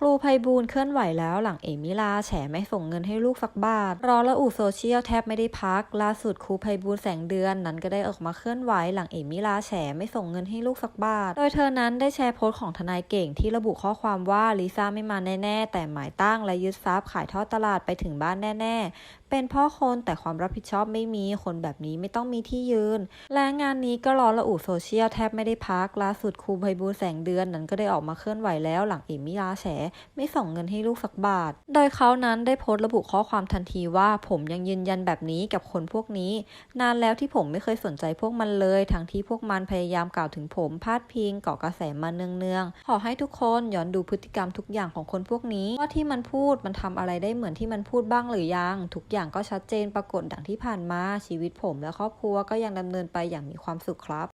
ครูไพบูลย์เคลื่อนไหวแล้วหลังเอมิลาแฉไม่ส่งเงินให้ลูกสักบาท รอละอูโซเชียลแทบไม่ได้พัก ล่าสุดครูไพบูลย์แสงเดือนนั้นก็ได้ออกมาเคลื่อนไหวหลังเอมิลาแฉไม่ส่งเงินให้ลูกสักบาท โดยเธอนั้นได้แชร์โพสต์ของทนายเก่งที่ระบุข้อความว่าลิซ่าไม่มาแน่ ๆ แต่หมายตั้งและยึดทรัพย์ขายทอดตลาดไปถึงบ้านแน่ ๆเป็นพ่อคนแต่ความรับผิดชอบไม่มีคนแบบนี้ไม่ต้องมีที่ยืน และงานนี้ก็รอละอูโซเชียลแทบไม่ได้พักล่าสุดครูไพบูลแสงเดือนนั้นก็ได้ออกมาเคลื่อนไหวแล้วหลังเอมิลาแฉไม่ส่งเงินให้ลูกสักบาท โดยเขานั้นได้โพสต์ระบุข้อความทันทีว่าผมยังยืนยันแบบนี้กับคนพวกนี้ นานแล้วที่ผมไม่เคยสนใจพวกมันเลย ทั้งที่พวกมันพยายามกล่าวถึงผมพาดพิงเกาะกระแสมาเนืองๆขอให้ทุกคนย้อนดูพฤติกรรมทุกอย่างของคนพวกนี้ว่าที่มันพูดมันทำอะไรได้เหมือนที่มันพูดบ้างหรือยังทุกอย่างอย่างก็ชัดเจนปรากฏดังที่ผ่านมาชีวิตผมและครอบครัวก็ยังดำเนินไปอย่างมีความสุขครับ